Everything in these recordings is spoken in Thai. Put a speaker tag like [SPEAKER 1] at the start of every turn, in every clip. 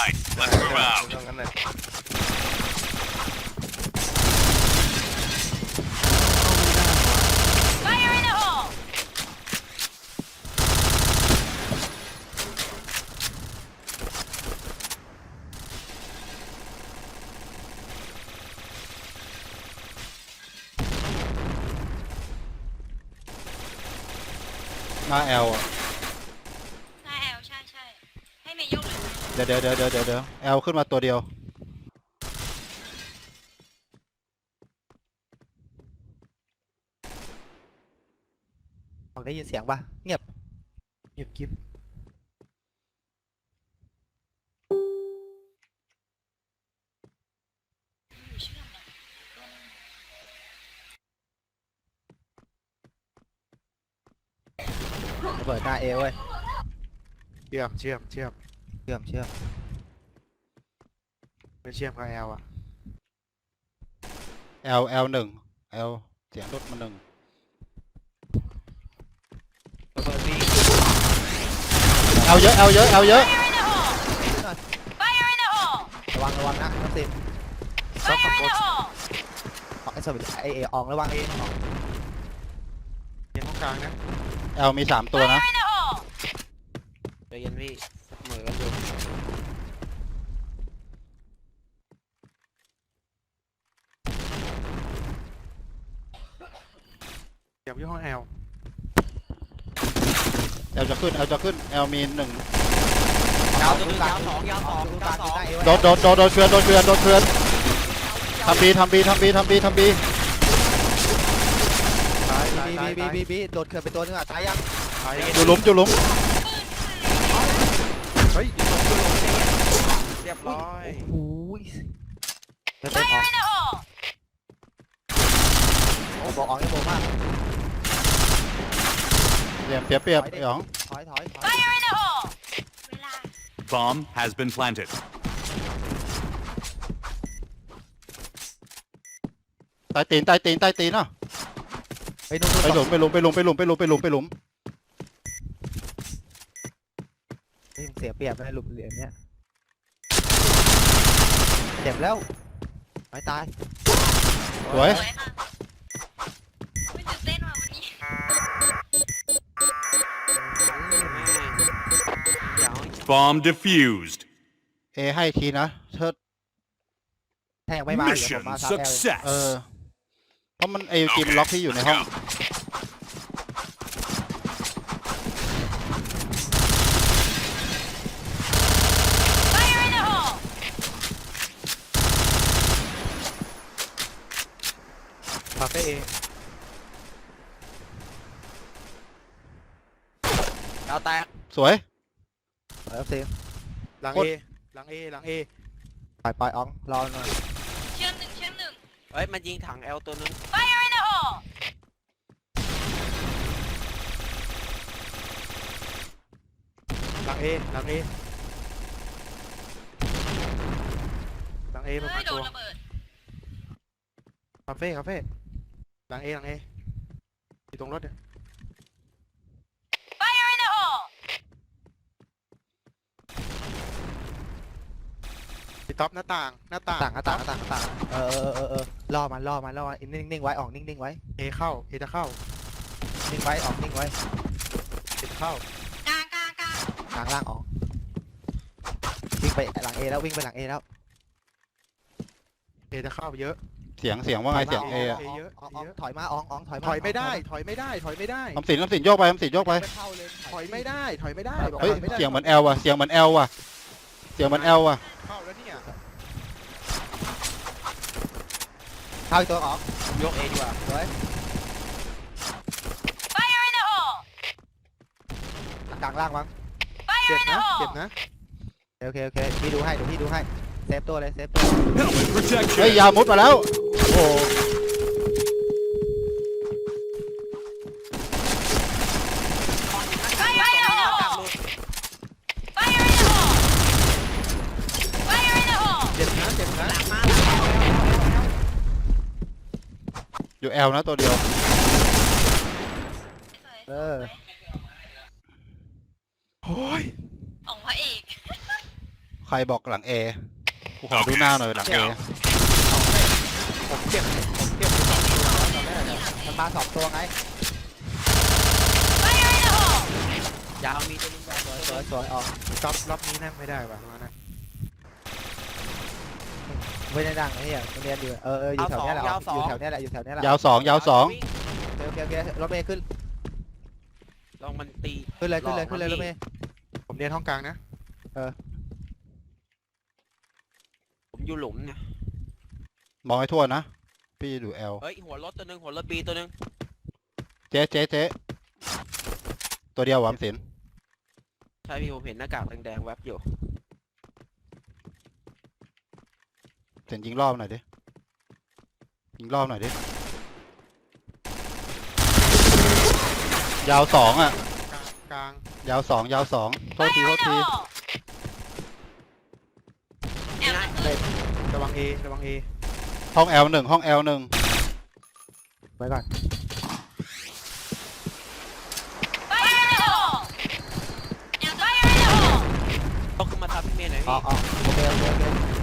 [SPEAKER 1] Right, let's move out.
[SPEAKER 2] ตรงนั้นเลย
[SPEAKER 3] Fire in the hole!
[SPEAKER 4] หน้าแอลอะ
[SPEAKER 3] หน้าแอลใช่ใช่ให้เมย์ยกหรือ
[SPEAKER 4] เดี๋ยวเดี๋ยวเดี๋ยวเดี๋ยวเดี๋ยวเดี๋ยวแอลขึ้นมาตัวเดียว
[SPEAKER 5] ออกได้ยินเสียงปะเงียบ
[SPEAKER 2] เงียบกิ๊บ
[SPEAKER 3] อยู่เชื่อมเนี่ยตัวนึง
[SPEAKER 5] ระเบิดหน้าเอเว้ย
[SPEAKER 2] เชื่อมเชื่อมเชื่อม
[SPEAKER 5] เชื่อมเชื่อม
[SPEAKER 2] ไม่เชื่อมกับแอลอะ
[SPEAKER 4] แอลแอลหนึ่งแอลเสียงรถมาหนึ่ง
[SPEAKER 5] ระเบิดบี
[SPEAKER 4] แอลเยอะแอลเยอะแอลเยอะ
[SPEAKER 3] Fire in the hole! Fire in the hole!
[SPEAKER 5] ระวังระวังนะน้ำสิน
[SPEAKER 3] Fire in the hole!
[SPEAKER 5] ออกไอ้สวิตไอเออองระวังเอออก
[SPEAKER 2] เย็นตรงกลางนะ
[SPEAKER 4] แอลมีสามตัวนะ
[SPEAKER 3] Fire in the hole!
[SPEAKER 6] ใจเย็นพี่เหมือนกันอยู่
[SPEAKER 2] เดี๋ยวที่ห้องแอล
[SPEAKER 4] แอลจะขึ้นแอลจะขึ้นแอลมีหนึ่ง
[SPEAKER 6] ยาวตัวหนึงยาวสองยาวสอง
[SPEAKER 5] ดู
[SPEAKER 6] ยาว
[SPEAKER 5] ตาม
[SPEAKER 6] สอง
[SPEAKER 5] หน้าเอ
[SPEAKER 4] โดดโดดโดดโดดเชือนโดดเชือนโดดเชือนทำบีทำบีทำบีทำบีทำบี
[SPEAKER 2] ซ้ายซ้าย
[SPEAKER 5] บี
[SPEAKER 2] ซ้าย
[SPEAKER 5] บีบีบีโดดเขื่อนไปตัวนึงอะตายยัง
[SPEAKER 2] ซ้าย
[SPEAKER 4] อยู่หลุมอยู่หลุม
[SPEAKER 2] เฮ้ยอยู่ตรงอยู่ตรง
[SPEAKER 6] เรียบร้อย
[SPEAKER 5] โอ้ยเดี๋ยวเต็มออก
[SPEAKER 3] Fire in the hole!
[SPEAKER 5] โอ้บอกออกไอ้โบมาก
[SPEAKER 4] เสียเสียเปรียบไอ้หยอง
[SPEAKER 5] ถอยถอยถอย
[SPEAKER 3] Fire in the hole! เวลา
[SPEAKER 1] Bomb has been planted.
[SPEAKER 4] ใต้ตีนใต้ตีนใต้ตีนเนาะ
[SPEAKER 5] ไปนู่นนู่น
[SPEAKER 4] ไปหลุมไปหลุมไปหลุมไปหลุมไปหลุมไปหลุมไปหลุม
[SPEAKER 5] เฮ้ยมึงเสียเปรียบนะหลุมเหรียญเนี้ยเจ็บแล้วไม่ตาย
[SPEAKER 4] สวย
[SPEAKER 3] ส
[SPEAKER 1] Bomb defused.
[SPEAKER 4] เอให้ทีนะเชิด
[SPEAKER 5] แทงไม่มาเดี๋ยวผ
[SPEAKER 1] Mission
[SPEAKER 5] มมาซับแอล
[SPEAKER 4] เอ
[SPEAKER 1] success.
[SPEAKER 4] อเพราะมันไอจีมันล็อกที่อยู่ในห้อง
[SPEAKER 3] Fire in the hole!
[SPEAKER 5] คาเฟ่เอ
[SPEAKER 6] ยาวแตก
[SPEAKER 4] สวย
[SPEAKER 5] เอฟซี
[SPEAKER 2] หลัง
[SPEAKER 4] โค
[SPEAKER 2] เอ
[SPEAKER 4] ตร
[SPEAKER 2] หลังเอหลังเอ
[SPEAKER 5] ปล่อยปล่อยอองรอหน่อย
[SPEAKER 3] เชื่อมหนึ่งเชื่อมหนึ่ง
[SPEAKER 6] เฮ้ยมันยิงถังแอลตัวหนึง
[SPEAKER 3] Fire in the hole!
[SPEAKER 2] หลังเอหลังเอหลังเอประ
[SPEAKER 3] เฮ้
[SPEAKER 2] มายณ
[SPEAKER 3] โด
[SPEAKER 2] ตัวน
[SPEAKER 3] ระเบิด
[SPEAKER 2] คาเฟ่คาเฟ่หลังเอหลังเออยู่ตรงรถเนี่ย
[SPEAKER 3] Fire in the hole!
[SPEAKER 2] พี่ ท็อปหน้าต่างหน้าต่าง
[SPEAKER 5] ต่างหน้าต่างหน้าต่างหน้าต่างเออเออเออเออล่อมันล่อมันล่อมันนิ่งนิ่งไว้ออกนิ่งนิ่งไว้
[SPEAKER 2] เอเข้าเอจะเข้า
[SPEAKER 5] นิ่งไว้ออกนิ่งไว้
[SPEAKER 2] เอจะเข้าก
[SPEAKER 3] ลางกลางกลาง
[SPEAKER 5] กลางล่างออกวิ่งไปหลังเอแล้ววิ่งไปหลังเอแล้ว
[SPEAKER 2] เอจะเข้าเยอะ
[SPEAKER 4] เสียงเสียงว่าไงเสียงเออะ
[SPEAKER 2] เอเยอะ
[SPEAKER 5] ออง
[SPEAKER 2] เอเยอะ
[SPEAKER 5] ถอยมาอองอองถอยมา
[SPEAKER 2] ถอยไม่ได้ ถอยไม่ได้ ถอยไม่ได้
[SPEAKER 4] ทำสินทำสินโยกไปทำสินโยกไป
[SPEAKER 5] เข้าเลย
[SPEAKER 2] ถอยไม่ได้ ถอยไม่ได้บอก
[SPEAKER 4] เฮ้ย
[SPEAKER 2] ถอยไม่ได้
[SPEAKER 4] เสียงเหมือนแอลว่ะเสียงเหมือนแอลว่ะเสียงเหมือนแอลว่ะ
[SPEAKER 2] เข้าแล้วเนี่ย
[SPEAKER 5] เข้าอีกตัวออก
[SPEAKER 6] ยกเอดีกว่า
[SPEAKER 5] สวย
[SPEAKER 3] Fire in the hole!
[SPEAKER 5] กลางล่างมั้ง
[SPEAKER 3] Fire
[SPEAKER 2] เจ็บ
[SPEAKER 3] in the
[SPEAKER 2] นะ
[SPEAKER 3] hole!
[SPEAKER 2] เจ็บนะ
[SPEAKER 5] โอเคโอเคพี่ดูให้เดี๋ยวพี่ดูให้เซฟตัวเลยเซฟตัว
[SPEAKER 1] Helmet
[SPEAKER 4] เฮ้ย
[SPEAKER 1] protection.
[SPEAKER 4] ยาวมุดมาแล้ว โอ้โห
[SPEAKER 3] Fire in the hole! Fire in the hole! Fire in the hole!
[SPEAKER 2] เจ็บนะเจ็บนะ
[SPEAKER 6] หลังมา
[SPEAKER 4] อยู่แอลนะตัวเดียว
[SPEAKER 5] เออ
[SPEAKER 2] โอ้ย
[SPEAKER 3] ของพระเอก
[SPEAKER 4] ใครบอกหลังเอกูขอดูหน้าหน่อยหลังเอ
[SPEAKER 5] ผมเก็บผมเก็บไปสองตัวแล้วตอนแรกเนี่ยมันมาสองตัวไง
[SPEAKER 3] Fire in the hole!
[SPEAKER 6] ยาวมีตัวนึงยาว
[SPEAKER 5] ส
[SPEAKER 6] ตัว
[SPEAKER 5] วย
[SPEAKER 6] นึง
[SPEAKER 5] สวยออก
[SPEAKER 2] รอบรอบนี้นั่งไม่ได้ว่ะมานะ
[SPEAKER 5] ไม่ได้ดังไอ้เนี่ยมันเรียนอยู่เออเอออยู่แถวเนี้ยแหละออกอยู่แถวเนี้ยแหละอยู่แถวเนี้ยแหละ
[SPEAKER 4] ยาวสองยาวสอง
[SPEAKER 5] โอเคโอเคโอเครถเมย์ขึ้น
[SPEAKER 6] ลองมันตี
[SPEAKER 5] ขึ้นเลยขึ้นเลยขึ้นเลยรถเมย์
[SPEAKER 2] ผมเรียนห้องกลางนะ
[SPEAKER 6] ผมอยู่หลุมเนี่ย
[SPEAKER 4] มองให้ทั่วนะ พี่ดูเอล
[SPEAKER 6] เฮ้ยหัวรถตัวนึงหัวรถบีตัวนึง
[SPEAKER 4] เจ๊เจ๊เจ๊ตัวเดียวหวามสิน
[SPEAKER 6] ใช่พี่ผมเห็นหน้ากากแดงๆแวบอยู่
[SPEAKER 4] สินยิงรอบหน่อยดิ ยิงรอบหน่อยดิ ยาวสองอะ
[SPEAKER 2] กลาง
[SPEAKER 4] ยาวสองยาวสองโทษ
[SPEAKER 3] Fire
[SPEAKER 4] ทีโท
[SPEAKER 3] in
[SPEAKER 4] ษ
[SPEAKER 3] the
[SPEAKER 4] ที
[SPEAKER 3] hole!
[SPEAKER 6] นี่ไง
[SPEAKER 2] ระวังเอระวังเอ
[SPEAKER 4] ห้องแอลหนึ่งห้องแอลหนึ่ง
[SPEAKER 5] ไว้ก่อน
[SPEAKER 3] Fire in the hole! And fire in the hole!
[SPEAKER 6] ต้องขึ้นมาทับพี่เมย์หน่อย
[SPEAKER 5] อ
[SPEAKER 6] พี่
[SPEAKER 5] อกออกโอเคโอเคโอเค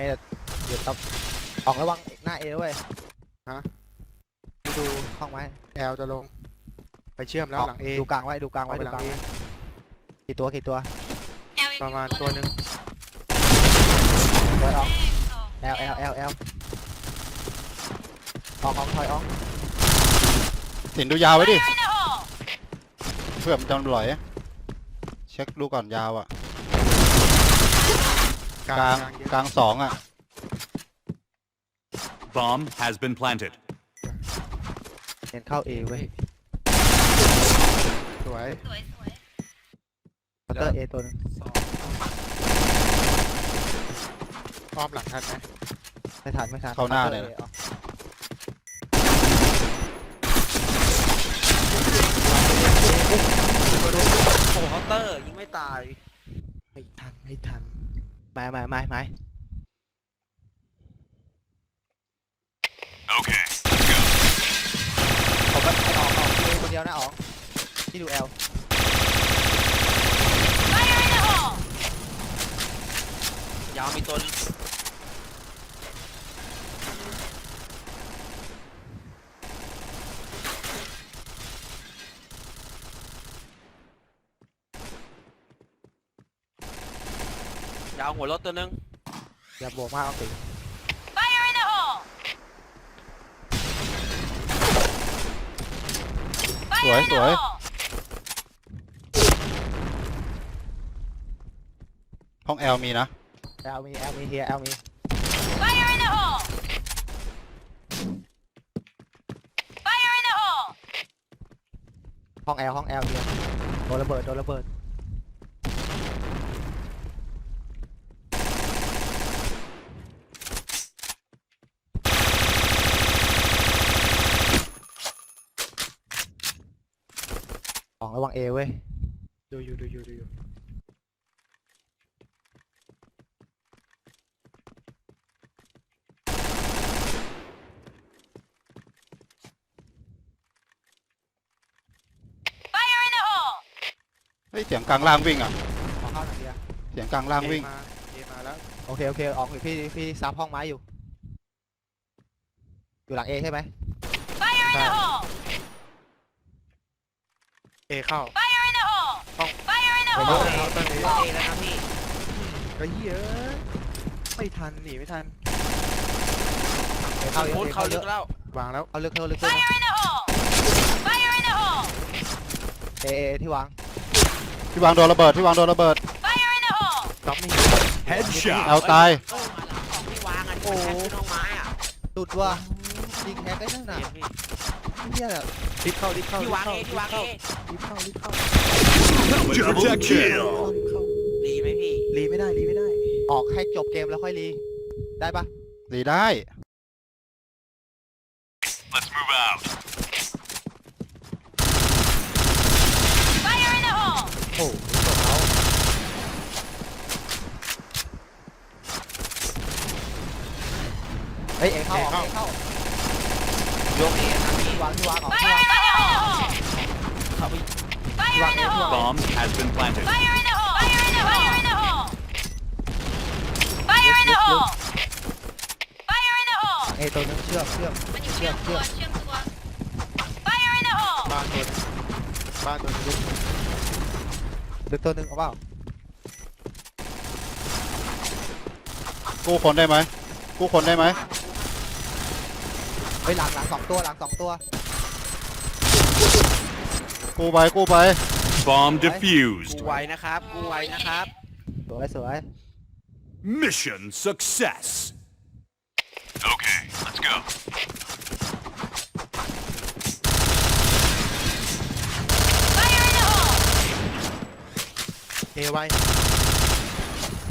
[SPEAKER 3] ยังยัง
[SPEAKER 5] เมย์เดี๋ยวต้องออกระวังหน้าเอด้วยดูห้องไว้
[SPEAKER 2] แอลจะลง ไปเชื่อมแล้วหลังเอ
[SPEAKER 5] ดูกลางไว้ดูกลาง
[SPEAKER 2] เอา
[SPEAKER 5] ไว้
[SPEAKER 2] ไป
[SPEAKER 5] ดู
[SPEAKER 2] หลั
[SPEAKER 5] ก
[SPEAKER 2] ง
[SPEAKER 5] ลาง
[SPEAKER 2] เอ
[SPEAKER 5] ไว้กี่ตัวกี่ตัว
[SPEAKER 3] L
[SPEAKER 2] ประมาณตัวหนึ่ง
[SPEAKER 5] ถอยออก
[SPEAKER 3] L
[SPEAKER 5] L L L L ออกออกถอยออก
[SPEAKER 4] สินดูยาวไว้ดิ
[SPEAKER 3] Fire in the hole!
[SPEAKER 4] เพื่อมันจะหลอย เช็คดูก่อนยาวอะ
[SPEAKER 2] ก
[SPEAKER 4] ก
[SPEAKER 2] ลา
[SPEAKER 4] ลางง
[SPEAKER 2] เยอะ
[SPEAKER 4] กลางสองอะ
[SPEAKER 1] Bomb has been planted.
[SPEAKER 5] เน้นเข้า A เว้ย
[SPEAKER 2] สวย
[SPEAKER 3] สวยสวย
[SPEAKER 5] คัตเตอร์ A ตัวหนึง
[SPEAKER 2] อ้อมหลังทันไหม
[SPEAKER 5] ไม่ทันไม่ทัน
[SPEAKER 4] เข้าหน้า
[SPEAKER 5] คัตต
[SPEAKER 4] เล
[SPEAKER 5] อยร์
[SPEAKER 4] นะ
[SPEAKER 5] A ออก
[SPEAKER 6] โอ้โหเคาน์เตอร์ยิงไม่ตาย
[SPEAKER 2] ไม่ทันไม่ทัน
[SPEAKER 5] มามามามา
[SPEAKER 1] Okay.
[SPEAKER 5] ผมก็ออกออกดูคนเดียวนะออกที่ดู L
[SPEAKER 3] Fire in the hole!
[SPEAKER 6] ยาวมีตัวนึง ยาวหัวรถตัวนึง
[SPEAKER 5] อย่าบวกมากเอาสิ
[SPEAKER 3] Fire in the hole!
[SPEAKER 4] สวย
[SPEAKER 3] Fire in
[SPEAKER 4] ส
[SPEAKER 3] the
[SPEAKER 4] วย
[SPEAKER 3] hole!
[SPEAKER 4] ห้องแอลมีนะ
[SPEAKER 5] L มี L มีเฮีย L มี
[SPEAKER 3] Fire in the hole! Fire in the hole!
[SPEAKER 5] ห้อง L ห้อง L เฮียโดนระเบิดโดนระเบิด ออกระวัง A เว้ย
[SPEAKER 2] ดูอยู่ดูอยู่ดูอยู่
[SPEAKER 3] Fire in the hole!
[SPEAKER 4] เฮ้ยเสียงกลางล่างวิ่งอะ
[SPEAKER 5] ออกเข้าหนังเฮีย
[SPEAKER 4] เสียงกลางล่างวิ่ง
[SPEAKER 2] เอมาเอมาแล้ว
[SPEAKER 5] โอเค โอเค ออกพี่พี่ซับห้องไม้อยู่ อยู่หลัง A ใช่ไหม
[SPEAKER 3] Fire in the
[SPEAKER 2] Fire.
[SPEAKER 3] hole!
[SPEAKER 2] เอเข้า
[SPEAKER 3] Fire in the hole!
[SPEAKER 2] Oh.
[SPEAKER 3] Fire in the
[SPEAKER 5] เดี๋ยว
[SPEAKER 3] hole!
[SPEAKER 5] เดี๋ยว
[SPEAKER 6] โอเคโอเคแล้วนะพี่
[SPEAKER 2] ก็เหี้ยอะไม่ทันหนีไม่ทัน
[SPEAKER 5] เข้าเย
[SPEAKER 6] มุด
[SPEAKER 5] อะ
[SPEAKER 6] เขา
[SPEAKER 5] เข้าเย
[SPEAKER 6] ลึ
[SPEAKER 5] อะ
[SPEAKER 6] กแล้ว
[SPEAKER 2] วางแล้ว
[SPEAKER 5] เอาลึกเข้าลึกเข้า
[SPEAKER 3] Fire in the hole! Fire in the hole!
[SPEAKER 5] เอเอที่วาง
[SPEAKER 4] ที่วางโดนระเบิดที่วางโดนระเบิด
[SPEAKER 3] Fire in the hole!
[SPEAKER 2] จ็อบนี่
[SPEAKER 1] Headshot.
[SPEAKER 4] เอาตาย
[SPEAKER 6] เออมาหลังของที่วางอะที่มันแทงขึ้นน้องไม้อะ
[SPEAKER 5] สุดว่ะยิงแฮกได้นั่นน่ะ
[SPEAKER 6] เห็นพี่
[SPEAKER 5] เฮียแบบ
[SPEAKER 2] รีบเข้ารีบเข้า
[SPEAKER 6] ที่
[SPEAKER 2] รีบ
[SPEAKER 6] วาง
[SPEAKER 2] เข้า
[SPEAKER 6] เอที่วางเอ
[SPEAKER 2] รีบเข้ารีบเข้า
[SPEAKER 1] Double kill.
[SPEAKER 6] ดีไหมพี่
[SPEAKER 2] รีไม่ได้รีไม่ได้
[SPEAKER 5] ออกให้จบเกมแล้วค่อยรี ได้ปะ
[SPEAKER 4] ดีได้
[SPEAKER 1] Let's move out.
[SPEAKER 3] Fire in the hole!
[SPEAKER 5] โอ้โหจบแล้วเฮ้ยเอเข้าออกเอเข้า
[SPEAKER 6] โยกเอนะพี่
[SPEAKER 5] ที่ วางที่วางออก
[SPEAKER 3] Fire
[SPEAKER 5] ที่วาง
[SPEAKER 3] in the hole!
[SPEAKER 6] เข้าไป
[SPEAKER 3] Fire in the hole!
[SPEAKER 1] Bomb has been planted.
[SPEAKER 3] Fire in the hole! Fire in the hole! Fire in the hole! Fire in the hole!
[SPEAKER 5] เอตัวนึงเชื่อมเชื่อม
[SPEAKER 3] มันอยู่เชื่อมตัวเชื่อมตัว Fire in the hole!
[SPEAKER 2] บ้านตัวนึงบ้านตัวนึง
[SPEAKER 5] หรือตัวนึงเอาเปล่า
[SPEAKER 4] กู้คนได้ไหมกู้คนได้ไหม
[SPEAKER 5] เฮ้ยหลังหลังสองตัวหลังสองตัว
[SPEAKER 4] กู้ไปกู้ไป
[SPEAKER 1] Bomb
[SPEAKER 3] Oh.
[SPEAKER 6] กู
[SPEAKER 1] defused.
[SPEAKER 6] ไวนะครับ กูไวนะครับ
[SPEAKER 5] สวยสวย
[SPEAKER 1] Mission success. Okay, let's go.
[SPEAKER 3] Fire in the hole!
[SPEAKER 2] เอไว้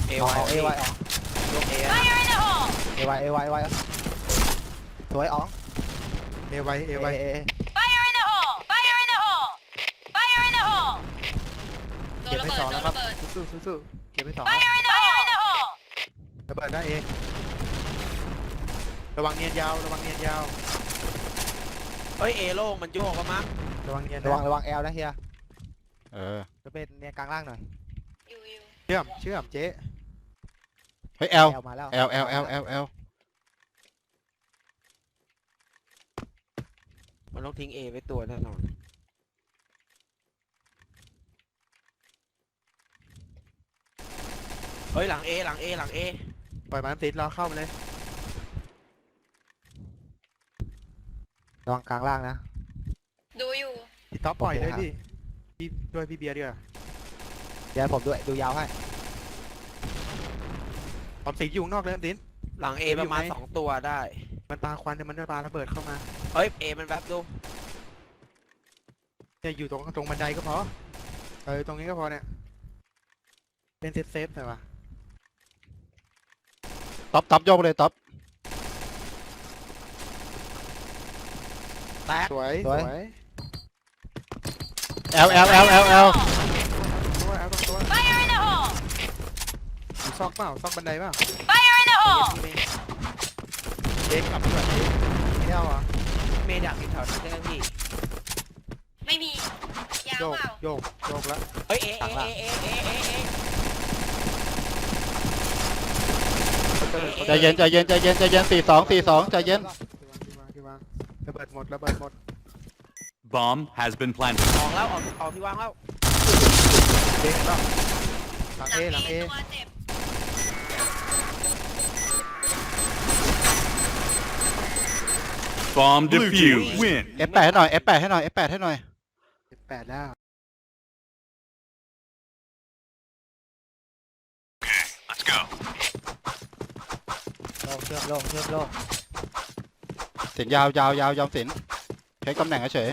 [SPEAKER 6] เอ
[SPEAKER 5] เอา
[SPEAKER 6] ไว
[SPEAKER 5] เอาเอไวออก
[SPEAKER 6] ยกเอ
[SPEAKER 3] Fire in the hole!
[SPEAKER 5] เอไวเอไวเอไวสวยอ๋อง
[SPEAKER 2] เอไว้เอไว้
[SPEAKER 5] เอ
[SPEAKER 3] Fire in the hole! Fire in the hole! Fire in the hole!
[SPEAKER 2] เก็บไปสองแล้วครับสู้สู้สู้เก็บไปสอง
[SPEAKER 3] Fire in the hole!
[SPEAKER 2] ระเบิดได้เอระวังเนียนยาวระวังเนียนยาว
[SPEAKER 6] เฮ้ยเอโล่งมันโยกก็มั้ง
[SPEAKER 2] ระวังเนียน
[SPEAKER 5] ระวัง
[SPEAKER 2] นะ
[SPEAKER 5] ระวังแอลนะเฮีย
[SPEAKER 4] เออ
[SPEAKER 5] จะเป็นเนี่ยกลางล่างหน่อย
[SPEAKER 3] อยู่อยู่
[SPEAKER 2] เชื่อมเชื่อมเจ๊
[SPEAKER 4] เฮ้ยแอล
[SPEAKER 5] แอลมาแล้ว
[SPEAKER 4] แอลแอลแอลแอลแอล
[SPEAKER 6] มันต้องทิ้งเอไว้ตัวแน่นอน เฮ้ยหลังเอหลังเอหลังเอ
[SPEAKER 2] ปล่อยมันติดเราเข้าไปเลย
[SPEAKER 5] ระวังกลางล่างนะ
[SPEAKER 3] ดูอยู่
[SPEAKER 2] พี่ท็อปปล่อยเลย
[SPEAKER 5] โอเค
[SPEAKER 2] พี่พี่ด้วยพี่เบียร์ดีกว่า
[SPEAKER 5] เดี๋ยวผมด้วยดูยาวให้
[SPEAKER 2] ออมสินอยู่ข้างนอกเลยออมสิน
[SPEAKER 6] หลังเอ
[SPEAKER 2] เอ
[SPEAKER 6] ป
[SPEAKER 2] อยู่
[SPEAKER 6] ระมาณ
[SPEAKER 2] ไหน
[SPEAKER 6] สองตัวได้
[SPEAKER 2] มันปาควันแต่มันจะปาระเบิดเข้ามา
[SPEAKER 6] เฮ้ยเอมันแบบดู
[SPEAKER 2] เนี่ยอยู่ตรงตรงบันไดก็พอ เออตรงนี้ก็พอเนี่ยเล่นเซฟเซฟหน่อยวะ
[SPEAKER 4] ท็อปท็อปโยกไปเลยท็อป
[SPEAKER 6] แตก
[SPEAKER 2] สวย
[SPEAKER 5] ส
[SPEAKER 2] ส
[SPEAKER 5] ว
[SPEAKER 2] วยย
[SPEAKER 4] แอลแอลแอลแอลแอล
[SPEAKER 2] ตัวเอาตัว
[SPEAKER 3] Fire in the hole!
[SPEAKER 2] อยู่ซอกเปล่าซอกบันไดเปล่า
[SPEAKER 3] Fire in the hole!
[SPEAKER 2] เด็กกลับด้วยไม่เอาเหรอะ
[SPEAKER 6] เมย์ดักอยู่แถวนั้นใช่ไหมพี่
[SPEAKER 3] ไม่มี ยาว
[SPEAKER 2] โยก
[SPEAKER 3] เปล่า
[SPEAKER 2] โยกโยกแล้ว
[SPEAKER 6] เฮ้ยเอเอเอเอเอเอเอ
[SPEAKER 4] ใจเย็นใจเย็นใจเย็นใจเย็นสี่สองสี่สองใจเย็น
[SPEAKER 2] ที่วางที่วางระเบิดหมดระเบิดหมด
[SPEAKER 1] Bomb has been planted.
[SPEAKER 6] ออกแล้วออกออกที่วางแล้ว
[SPEAKER 2] เด็กเปล่าหลัง
[SPEAKER 3] หลั
[SPEAKER 2] เองหลังเอ
[SPEAKER 3] ตัวเจ็บ
[SPEAKER 1] Bomb defused. Win.
[SPEAKER 4] เอฟแปดให้หน่อยเอฟแปดให้หน่อยเอฟแปดให้หน่อย
[SPEAKER 2] แปดแล้ว
[SPEAKER 1] Let's go.
[SPEAKER 5] โล่งเชื่อมโล่งเชื่อมโล่ง
[SPEAKER 4] สินยาวยาวยาวยาวสินเช็คตำแหน่งเฉย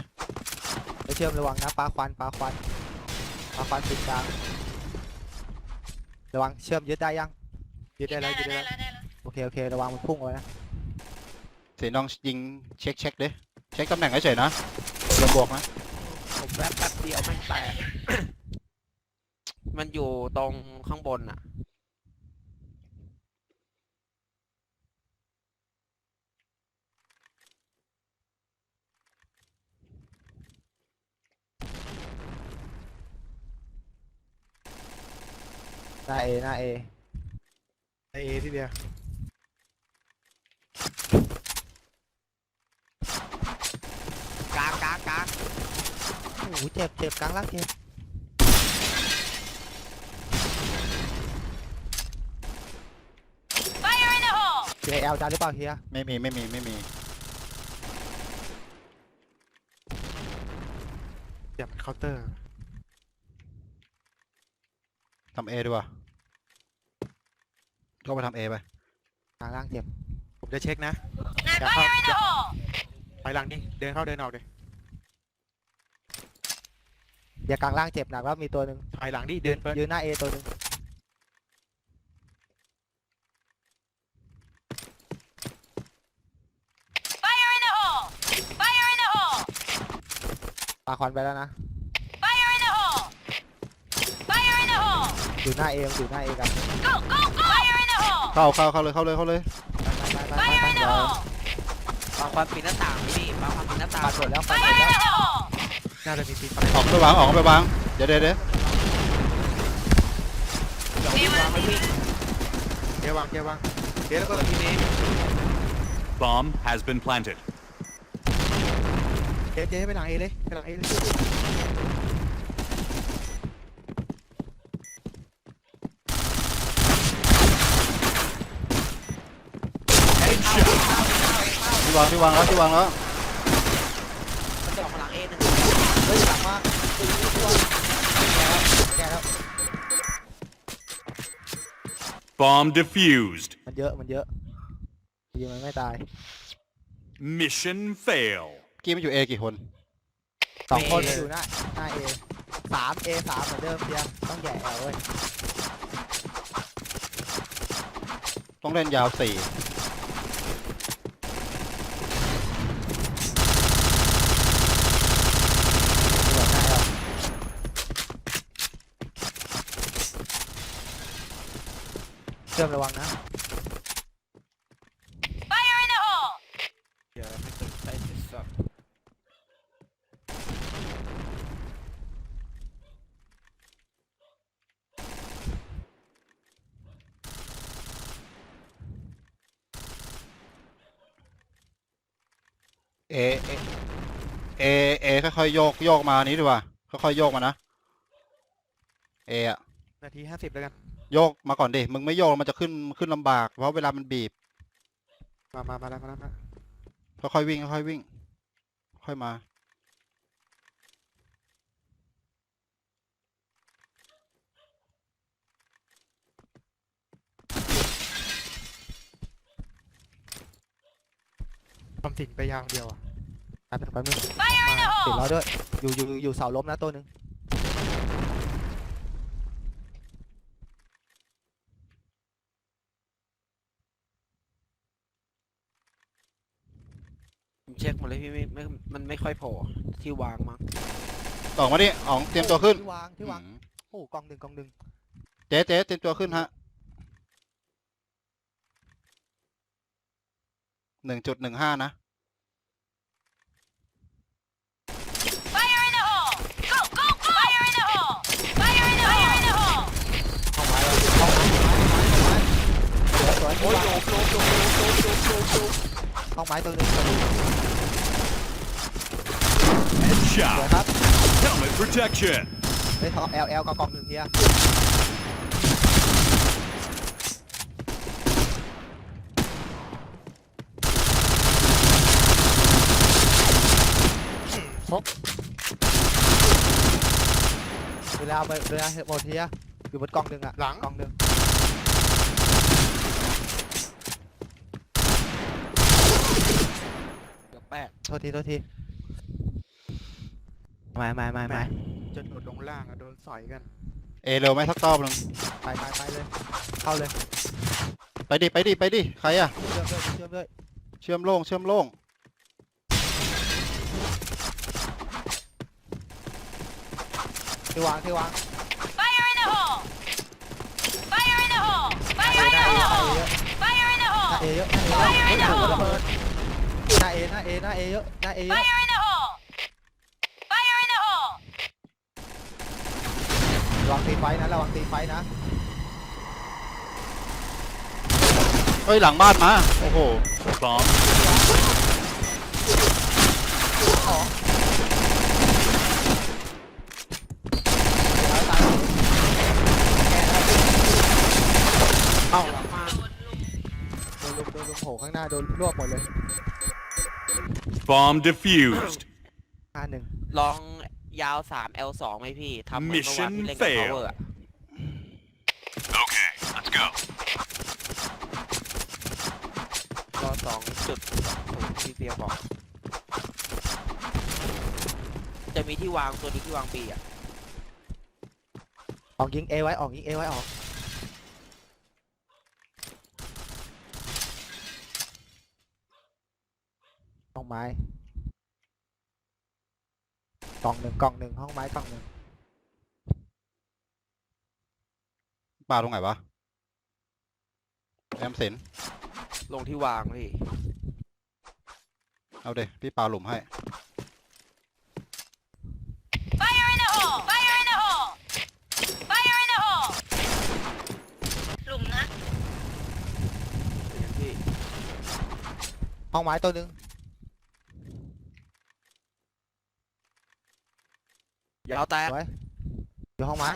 [SPEAKER 5] ไปเชื่อมระวังนะปลาควันปลาควันปลาควันติดกลางระวังเชื่อมยึดได้ยัง
[SPEAKER 2] ยืดได้แล้วยืดได้
[SPEAKER 3] ได้
[SPEAKER 2] แล้ว
[SPEAKER 3] แล้วได้แล้ว
[SPEAKER 5] โอเคโอเคระวังมันพุ่งไว้นะ
[SPEAKER 4] สินลองยิงเช็คเช็คดิเช็คตำแหน่งเฉยนะอย่าบวกนะ
[SPEAKER 6] ผมแวบแป๊บเดียวแม่งแตก มันอยู่ตรงข้างบนอะ
[SPEAKER 5] หน้าเอหน้าเอ
[SPEAKER 2] ไอเอพี่เบียร์
[SPEAKER 6] กลางกลางกลาง
[SPEAKER 5] โอ้โหเจ็บเจ็บกลางล่างเจ็บ
[SPEAKER 3] Fire in the hole!
[SPEAKER 5] เฮียแอลจานหรือเปล่าเฮีย
[SPEAKER 4] ไม่มีไม่มีไม่มี
[SPEAKER 2] อย่าเป็นเคาน์เตอร์
[SPEAKER 4] ทำเอดีกว่าก็ไปทำเอไป
[SPEAKER 5] กลางล่างเจ็บ
[SPEAKER 2] ผมจะเช็คนะ
[SPEAKER 3] Now
[SPEAKER 2] อย่าเข้า
[SPEAKER 3] fire in
[SPEAKER 2] อ
[SPEAKER 3] the
[SPEAKER 2] ย่า
[SPEAKER 3] hole!
[SPEAKER 2] ไปหลังดิ เดินเข้าเดินออกดิ
[SPEAKER 5] เฮียกลางล่างเจ็บหนักแล้วมีตัวหนึ่ง
[SPEAKER 2] ถอยหลังดิเดินเปิด
[SPEAKER 5] ยืนหน้าเอตัวหนึ่ง
[SPEAKER 3] Fire in the hole! Fire in the hole!
[SPEAKER 5] ปลาควันไปแล้วนะ
[SPEAKER 3] Fire in the hole! Fire in the hole!
[SPEAKER 5] อยู่หน้าเออยู่หน้าเอกัน
[SPEAKER 3] Go, go, go! Fire in the hole!
[SPEAKER 4] เข้าเข้าเข้าเลยเข้าเลยเข้าเลย
[SPEAKER 5] ไปไปไปไป
[SPEAKER 3] Fire
[SPEAKER 5] ไป
[SPEAKER 3] in the hole!
[SPEAKER 6] บางความปิดหน้าต่างไหมพี่บางความปิดหน้าต่าง
[SPEAKER 5] ปัดหมดแล้วปัดหม
[SPEAKER 3] Fire
[SPEAKER 5] ดแล้ว
[SPEAKER 3] in the hole!
[SPEAKER 2] น่าจะมีตีไฟ
[SPEAKER 4] ออกไปวางออกไปวางเดี๋ยวเดี๋ยวเดี๋ยว
[SPEAKER 3] A1
[SPEAKER 6] วางไว้พี่
[SPEAKER 2] เดี๋ยววางเดี๋ยววางเดี๋ยวแล้วก็
[SPEAKER 6] เปิดพี่เมย์
[SPEAKER 1] Bomb has been planted.
[SPEAKER 2] เดี๋ยวเดี๋ยวให้ไปหลังเอเลยไปหลังเอเลย
[SPEAKER 4] ที่วางที่วางแล้วที่วางแล้ว
[SPEAKER 1] Bomb defused.
[SPEAKER 5] มันเยอะมันเยอะยิงมันไม่ตาย
[SPEAKER 1] Mission fail.
[SPEAKER 4] กี้มันอยู่เอกี่คน
[SPEAKER 5] สองคนอยู่หน้าหน้าเอสามเอสามเหมือนเดิมเพียต้องแย่แอลเว้ย
[SPEAKER 4] ต้องเล่นยาวสี่
[SPEAKER 5] เหลือหน้าแอล เชื่อมระวังนะ
[SPEAKER 3] Fire in the hole!
[SPEAKER 6] เดี๋ยวไม่ตึงใส่สับ
[SPEAKER 4] เอเอเอเอค่อยๆโยกโยกมานี้ดีกว่าค่อยๆโยกมานะเออะ
[SPEAKER 2] นาทีห้าสิบแล้วกัน
[SPEAKER 4] โยกมาก่อนดิ มึงไม่โยกมันจะขึ้นขึ้นลำบาก เพราะเวลามันบีบ
[SPEAKER 2] มามามาแล้วมาแล้วมา
[SPEAKER 4] ค่อยๆวิ่งค่อยๆวิ่ง ค่อยมา
[SPEAKER 2] ความสินไปยาวเดียวอะ
[SPEAKER 5] แป๊บนึงแป๊บนึง
[SPEAKER 3] Fire in the
[SPEAKER 5] ติด
[SPEAKER 3] hole!
[SPEAKER 5] ล้อด้วย อยู่อยู่อยู่เสาล้มนะตัวหนึ่ง
[SPEAKER 6] ดเลยพี่ไม่มันไม่ค่อยโผล่ที่วางมั้ง
[SPEAKER 4] ออกมาดิอ๋องเตรียมตัวขึ้น
[SPEAKER 5] ที่วางที่วางโอ้กล่องหนึ่งกล่องหนึ่ง
[SPEAKER 4] เจ๊เจ๊เตรียมตัวขึ้นฮะหนึ่งจุดหนึ่งห้านะ
[SPEAKER 3] Fire
[SPEAKER 5] ยสวยสวย
[SPEAKER 6] สวบโจบโจบโจบโจบโจบ
[SPEAKER 5] ห้องไม้ตัวหนึ่งตัวหนึ่งสวย
[SPEAKER 1] Headshot.
[SPEAKER 5] ครับ
[SPEAKER 1] Helmet protection.
[SPEAKER 5] เฮ้ยเอลเอลกับกองหนึ่งเฮียพกเวลาไปเวลาหมดเฮียอยู่บนกองหนึ่งอะ
[SPEAKER 2] หลัง
[SPEAKER 5] กองหนึ่ง
[SPEAKER 6] เกือบแปด
[SPEAKER 5] โทษที โทษทีไม่ไม่ไม่ไม่
[SPEAKER 2] จนโดดลงล่างอะโดนสอยกัน
[SPEAKER 4] เอเร็วไหมสักรอบหนึ่ง
[SPEAKER 5] ไปไปไปเลย เข้าเลย
[SPEAKER 4] ไปดิ ไปดิ ไปดิ ใครอะ
[SPEAKER 5] เชื่อมด้วยเชื่อมด้วย
[SPEAKER 4] เชื่อมโล่ง เชื่อมโล่ง
[SPEAKER 5] ที่วางที่วาง
[SPEAKER 3] Fire in the hole! Fire in the hole!
[SPEAKER 5] หน้า
[SPEAKER 3] Fire
[SPEAKER 5] เอ
[SPEAKER 3] in
[SPEAKER 5] ห
[SPEAKER 3] the
[SPEAKER 5] น้า
[SPEAKER 3] hole!
[SPEAKER 5] เอเยอะ
[SPEAKER 3] Fire in the
[SPEAKER 5] หน้า
[SPEAKER 3] hole!
[SPEAKER 5] เอเยอะ น้าเอหน้าเอหน้าเอเยอะหน้าเอเยอะ
[SPEAKER 3] Fire in the hole! Fire in the hole!
[SPEAKER 5] ระวังตีไฟนะระวังตีไฟนะ
[SPEAKER 4] เฮ้ยหลังบ้านมา โอ้โห
[SPEAKER 1] Bomb
[SPEAKER 5] เอ้าหลังมาโดนลุมโดนลุมโผล่ข้างหน้าโดนรวบหมดเลย
[SPEAKER 1] Bomb defused.
[SPEAKER 5] ห้าหนึ่ง
[SPEAKER 6] ลองยาวสาม L สองไหมพี่ทำเหมือนเมื่อวานที่เล่นกับ
[SPEAKER 1] Mission
[SPEAKER 6] power อะ
[SPEAKER 1] Okay, let's go.
[SPEAKER 6] ก็สองจุดศูนย์ที่เปียบอก จะมีที่วางตัวนี้ที่วางปีอะ
[SPEAKER 5] ออกยิงเอไว้ออกยิงเอไว้ออก ไม้กล่องหนึ่งกล่องหนึ่งห้องไม้กล่องหนึ่ง
[SPEAKER 4] ปลาตรงไหนวะแอมเซน
[SPEAKER 6] ลงที่วางพี่
[SPEAKER 4] เอาเดพี่ปลาหลุมให้
[SPEAKER 3] หลุมนะเห้
[SPEAKER 5] องไม้ตัวหนึ่ง
[SPEAKER 6] ยาวแตก
[SPEAKER 5] อยู่ห้องไม้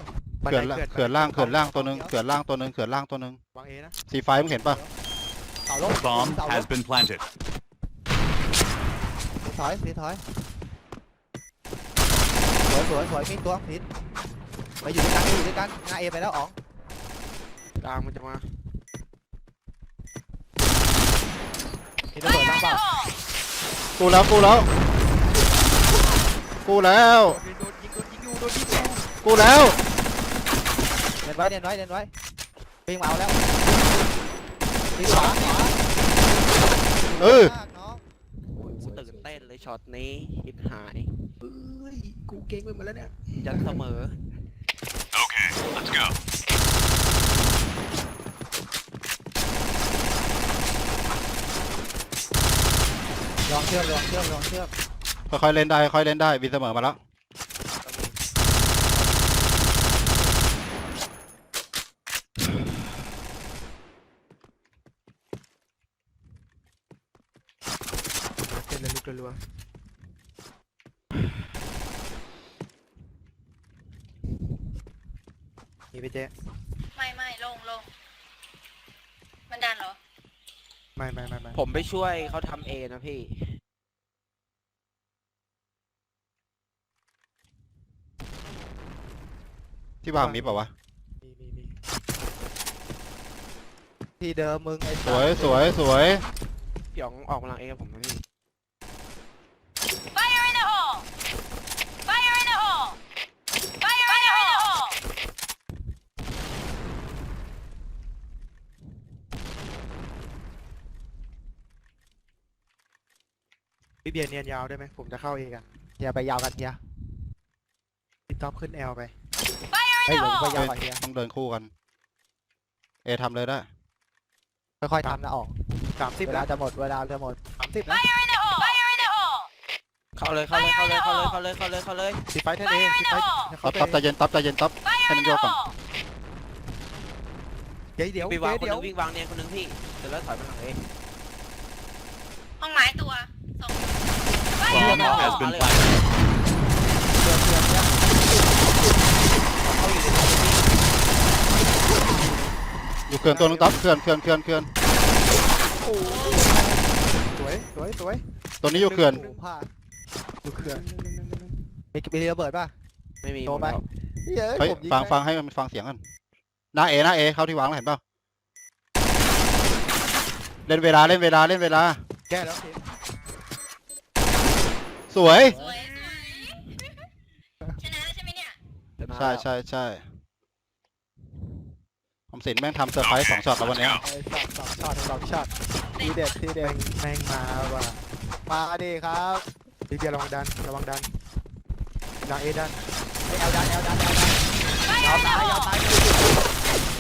[SPEAKER 2] บัน
[SPEAKER 4] เขื่
[SPEAKER 2] ได
[SPEAKER 4] อนล่าง
[SPEAKER 2] เขื่อน
[SPEAKER 4] เขื่อนล่างเขื่อนล่างตัวหนึงเขื่อนล่างตัวหนึงเขื่อนล่างตัวหนึง
[SPEAKER 2] วางเอนะ
[SPEAKER 4] สีไฟมึงเห็นปะ
[SPEAKER 5] เสาลบ
[SPEAKER 1] Bomb
[SPEAKER 5] เสาล
[SPEAKER 1] has
[SPEAKER 5] บ
[SPEAKER 1] been planted.
[SPEAKER 5] สีถอยสีถอยสวยสวยสวยมีตัวผิดไปอยู่ด้วยกันไปอยู่ด้วยกันหน้าเอไปแล้วอ๋อง
[SPEAKER 2] กลางมันจะมา
[SPEAKER 5] มีระเบิดบ้างเปล่า
[SPEAKER 4] กูแล้วกูแล้วกูแล้ว
[SPEAKER 2] โดนยิง โดนยิงอยู่โดนยิงอยู่
[SPEAKER 4] กูแล้ว
[SPEAKER 5] เดินไว้เดินไว้เดินไว้ปิงมาเอาแล้วปิงขวาขวา
[SPEAKER 4] เออ
[SPEAKER 5] มากน้อง
[SPEAKER 6] ตื่นเต้นเลยช็อตนี้ฮิตหาย
[SPEAKER 2] เอ้ยกูเก่งไปหมดแล้วเนี่ย
[SPEAKER 6] ยันเสมอ
[SPEAKER 1] Okay, let's go.
[SPEAKER 5] ลองเชื่อมลองเชื่อมลองเชื่อม
[SPEAKER 4] ค่อยๆเล่นได้ค่อยๆเล่นได้วินเสมอมาแล้ว
[SPEAKER 2] เต้นเลยลุกรั วๆมีไปเจ๊
[SPEAKER 3] ไม่ไม่ลงลงมันดันเหรอ
[SPEAKER 2] ไม่ไม่ไม่ไม่
[SPEAKER 6] ผมไปช่วยเขาทำเอนะพี่
[SPEAKER 4] ที่วางมีเปล่าวะ
[SPEAKER 2] มีมีมี
[SPEAKER 5] ที่เดิมมึงไอ้
[SPEAKER 4] สวยสวยสวย
[SPEAKER 6] พี่อ๋องออกกำลังเอกับผมนะพี่
[SPEAKER 3] Fire in the hole Fire in the hole Fire in the hole
[SPEAKER 2] พี่เบียร์เนียนยาวได้ไหมผมจะเข้าเองอะ
[SPEAKER 5] อย่าไปยาวกันเฮีย
[SPEAKER 2] พี่ท็อปขึ้นแอลไป
[SPEAKER 3] Fire
[SPEAKER 5] เฮ้ย
[SPEAKER 3] in
[SPEAKER 5] ผ
[SPEAKER 3] the
[SPEAKER 5] มไป
[SPEAKER 3] hole
[SPEAKER 5] ยาวกันเฮีย
[SPEAKER 4] ต้องเดินคู่กัน เอทำเลยได้
[SPEAKER 5] ค่อยๆทำนะออก
[SPEAKER 2] สามสิบ
[SPEAKER 5] เว
[SPEAKER 2] แล้
[SPEAKER 5] ลาวจะหมดเวลาจะหมด
[SPEAKER 2] สามสิบแล้ว
[SPEAKER 3] Fire in the hole Fire in the hole
[SPEAKER 6] เข้าเลยเข้าเลยเข้าเลยเข้าเลยเข้าเลยเข้าเลยเข้าเลย
[SPEAKER 2] สีไฟเท่านี้สีไฟจะ
[SPEAKER 4] ต๊
[SPEAKER 2] เข้า
[SPEAKER 4] อบ
[SPEAKER 2] ไป
[SPEAKER 4] ต๊อบใจเย็นต๊อบใจเย็นต๊อบ
[SPEAKER 3] Fire
[SPEAKER 4] Cái
[SPEAKER 3] in
[SPEAKER 4] này
[SPEAKER 3] the
[SPEAKER 4] vô cần.
[SPEAKER 3] hole
[SPEAKER 2] เดี๋ยวเดี๋ยว
[SPEAKER 6] วิ่งวางคน
[SPEAKER 2] เดี๋
[SPEAKER 6] ห
[SPEAKER 2] ยว
[SPEAKER 6] นึงวิ่งวางเนี่ยคนหนึงพี่เดี๋ยวแล้วถอยมาหลังเอ
[SPEAKER 3] ห้องไม้ตัวสอง
[SPEAKER 1] Bomb has been planted.
[SPEAKER 5] เชื่อมเชื่อมเชื่อม
[SPEAKER 6] เขาอยู่ในตัวพี่
[SPEAKER 4] อยู่เขื่อนตัวนึงต๊อบเขื่อนเขื่อนเขื่อนเขื่อน
[SPEAKER 2] สวยสวยสวย
[SPEAKER 4] ตัวนี้อยู่เขื่อน
[SPEAKER 5] โอ้ผ้า
[SPEAKER 2] ดูเครื่อง
[SPEAKER 5] มีมีระเบิดป่ะ
[SPEAKER 6] ไม่มี
[SPEAKER 5] โทรไป
[SPEAKER 6] หมดแล้ว
[SPEAKER 5] เฮ้ย
[SPEAKER 4] เฮ้ย
[SPEAKER 5] ผมยิง
[SPEAKER 4] ฟัง
[SPEAKER 5] ได้
[SPEAKER 4] ฟังให้มันฟังเสียงกันหน้าเอหน้าเอเข้าที่วางแล้วเห็นเปล่าเล่นเวลาเล่นเวลาเล่นเวลา
[SPEAKER 2] แก้แล้วสิ
[SPEAKER 4] สวย
[SPEAKER 3] สวยสวยชนะแล้วใช่ไหมเนี่ย
[SPEAKER 6] ชนะ
[SPEAKER 4] ใช่ใช่ใช่ผมสินแม่งทำเซอร์ไพรส์สองช็อตแล้ววันเนี้ย
[SPEAKER 5] ไอ้สองสองช็อตสองช็อตทีเด็ดทีเด็
[SPEAKER 2] แม่
[SPEAKER 5] ด
[SPEAKER 2] งแม่งมาว่ะ
[SPEAKER 5] มาดิครับ
[SPEAKER 2] พี่เบียร์ระวังดันระวังดันดังเอดัน
[SPEAKER 5] ไอ้เอลดันเอลดันเอลดัน
[SPEAKER 3] Fire
[SPEAKER 5] ยาว
[SPEAKER 3] in the
[SPEAKER 5] ตายยาว
[SPEAKER 3] hole
[SPEAKER 5] ตาย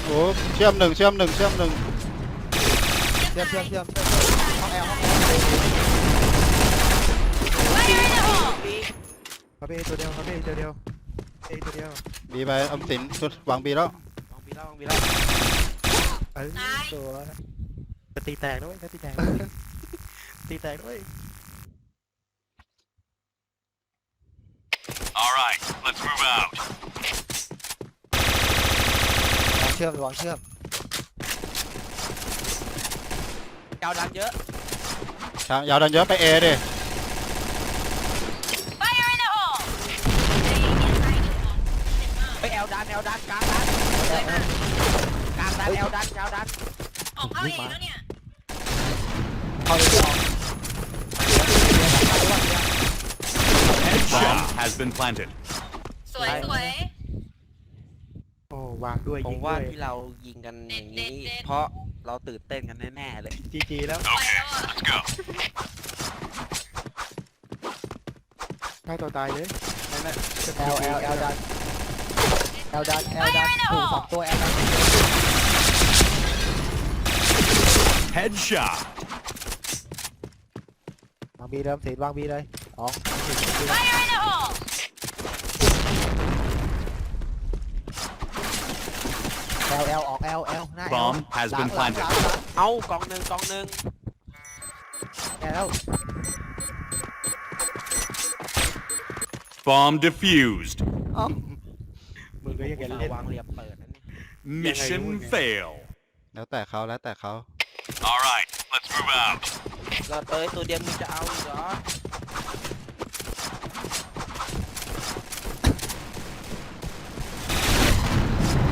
[SPEAKER 4] โอ้เชื่อมหนึ่งเชื่อมหนึ่งเชื่อมหนึ่ง
[SPEAKER 5] เชื่อมเชื่อมเชื่อมห้องแอลห้องแอล
[SPEAKER 3] Fire in the hole
[SPEAKER 6] พี่
[SPEAKER 2] คาเฟ่ตัวเดียวคาเฟ่ตัวเดียวเอตัวเดียว
[SPEAKER 4] บีไปอมสินชุดวางบีแล้ว
[SPEAKER 6] วางบีแล้ววางบีแล้ว
[SPEAKER 2] เออ
[SPEAKER 3] ตาย
[SPEAKER 5] สวย
[SPEAKER 2] จะตีแตกด้วยจะตีแตกด้วยตีแตกด้วย
[SPEAKER 1] All right, let's move out.
[SPEAKER 5] วางเชื่อมวางเชื่อม
[SPEAKER 6] ยาวดันเยอะ
[SPEAKER 4] ช้างยาวดันเยอะไปเอดิ
[SPEAKER 3] Fire in the hole
[SPEAKER 6] ไป แอลดันกลางดัน
[SPEAKER 3] สวยมาก
[SPEAKER 6] ลางดันแอลดันยาวดัน
[SPEAKER 3] ออกเข้าเองแล้วเนี่ย
[SPEAKER 5] เข้าเลยออก
[SPEAKER 1] Bomb has been planted.
[SPEAKER 3] สวยสวย
[SPEAKER 2] โอ้วางด้วย
[SPEAKER 6] ผ
[SPEAKER 2] ยิ
[SPEAKER 6] ม
[SPEAKER 2] ง
[SPEAKER 6] ว่า
[SPEAKER 2] วย
[SPEAKER 6] ที่เรายิงกันอย่างนี้ เพราะเราตื่นเต้นกันแน่ๆเลย
[SPEAKER 2] จีจีแล้ว
[SPEAKER 3] ไปแล้วอะ
[SPEAKER 1] Let's go.
[SPEAKER 2] ฆ่าตัวตายเลยนั่นแหละจะ
[SPEAKER 5] แอลแอลแอลดัน แอลดันแอลดันถูกสองตัวแอลดัน
[SPEAKER 1] Headshot.
[SPEAKER 5] วางบีเริ่มสีวางบีเลยอ๋อ
[SPEAKER 3] Fire in the hole
[SPEAKER 5] แอลแอลออกแอลแอลหน้าแอล
[SPEAKER 1] Bomb has
[SPEAKER 5] หลัง
[SPEAKER 1] been
[SPEAKER 5] หลัง
[SPEAKER 1] planted.
[SPEAKER 5] หลังหลัง
[SPEAKER 6] เอากองหนึ่งกองหนึ่ง
[SPEAKER 5] แกแล้ว
[SPEAKER 1] Bomb defused.
[SPEAKER 2] มึงก็ ยังแก
[SPEAKER 6] ระ
[SPEAKER 2] เล่น
[SPEAKER 6] วังเหลี่ยมเปิดนั่นนี่
[SPEAKER 1] Mission
[SPEAKER 2] ยังไง
[SPEAKER 1] fail.
[SPEAKER 4] แล้วแต่เขาแล้วแต่เขา
[SPEAKER 1] All right, let's move out.
[SPEAKER 6] ก็เตยตัวเดียวมึงจะเอาอีกเหรอ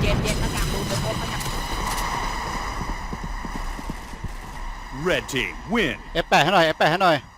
[SPEAKER 3] เย็นเย็นๆนะกลางรูเดอะโคตรมาจาก
[SPEAKER 1] Red team win.
[SPEAKER 4] F8 ให้หน่อย F8 ให้หน่อย
[SPEAKER 2] แปลแล้ว